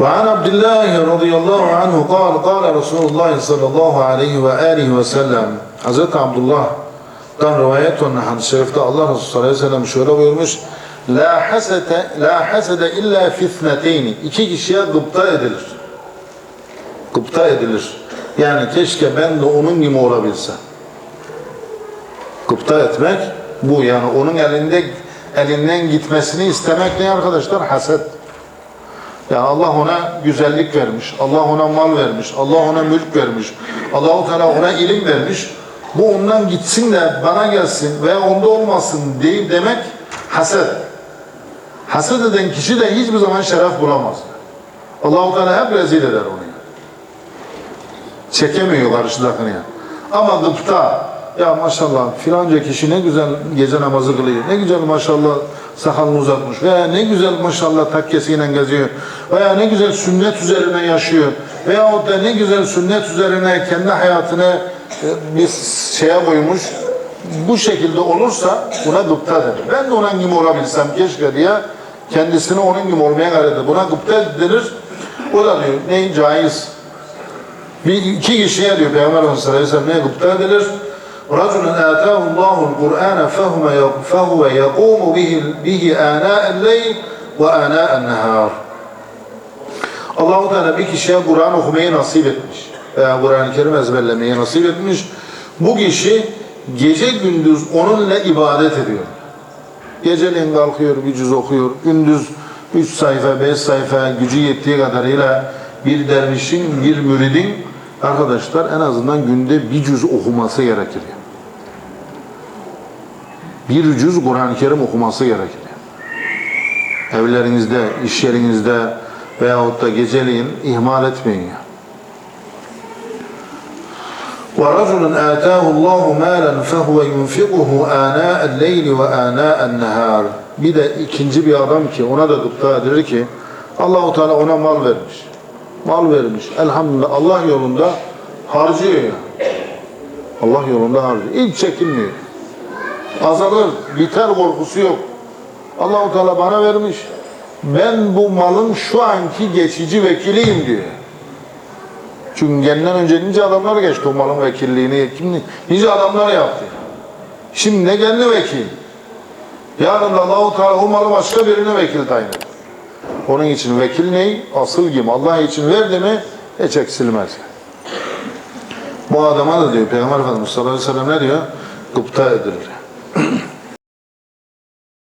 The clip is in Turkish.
وعن عبد الله رضي الله عنه قال قال رسول الله صلى الله عليه وآله وسلم Hazreti Abdullah'dan rivayet olan hadis-i şerifte Allah Resulü sallallahu aleyhi ve sellem şöyle buyurmuş La hasede, la hasede illa fitneteyni İki kişiye gıpta edilir. Gıpta edilir. Yani keşke ben de onun gibi olabilsem. Gıpta etmek bu yani onun elinde elinden gitmesini istemek ne arkadaşlar? Haset. Yani Allah ona güzellik vermiş, Allah ona mal vermiş, Allah ona mülk vermiş, Allahu Teala ona ilim vermiş. Bu ondan gitsin de bana gelsin veya onda olmasın deyip demek haset. Haset eden kişi de hiçbir zaman şeref bulamaz. Allahu Teala hep rezil eder onu. Çekemiyor karşıdakini. Ama gıpta, ya maşallah filanca kişi ne güzel gece namazı kılıyor, ne güzel maşallah sakalını uzatmış veya ne güzel maşallah takkesiyle geziyor veya ne güzel sünnet üzerine yaşıyor veya o da ne güzel sünnet üzerine kendi hayatını e, bir şeye koymuş bu şekilde olursa buna gıpta denir. Ben de onun gibi olabilsem keşke diye kendisini onun gibi olmaya gayret eder. Buna gıpta denir. O da diyor ne caiz. Bir iki kişiye diyor Peygamber Efendimiz sallallahu aleyhi ve sellem ne gıpta edilir? رجل آتاه الله القرآن فهم فهو يقوم به به آناء الليل وآناء النهار. Allahu Teala bir kişiye Kur'an okumayı nasip etmiş. Veya Kur'an-ı Kerim ezberlemeyi nasip etmiş. Bu kişi gece gündüz onunla ibadet ediyor. Geceleyin kalkıyor, bir cüz okuyor. Gündüz 3 sayfa, 5 sayfa gücü yettiği kadarıyla bir dervişin, bir müridin arkadaşlar en azından günde bir cüz okuması gerekir. Bir cüz Kur'an-ı Kerim okuması gerekir. Evlerinizde, iş yerinizde veyahut da geceleyin ihmal etmeyin ya. وَرَجُلٌ آتَاهُ اللّٰهُ مَالًا فَهُوَ يُنْفِقُهُ آنَاءَ اللَّيْلِ وَآنَاءَ النَّهَارِ Bir de ikinci bir adam ki ona da gıpta edilir ki Allahu Teala ona mal vermiş. Mal vermiş. Elhamdülillah Allah yolunda harcıyor ya. Allah yolunda harcıyor. Hiç çekinmiyor. Azalır, biter korkusu yok. Allahu Teala bana vermiş. Ben bu malın şu anki geçici vekiliyim diyor. Çünkü kendinden önce nice adamlar geçti o malın vekilliğini. Kim, nice adamlar yaptı. Şimdi ne kendi vekil. Yarın da Allah-u Teala o malı başka birine vekil tayin. Onun için vekil ney? Asıl kim? Allah için verdi mi hiç eksilmez. Bu adama da diyor Peygamber Efendimiz sallallahu aleyhi ve sellem ne diyor? Gıpta edilir.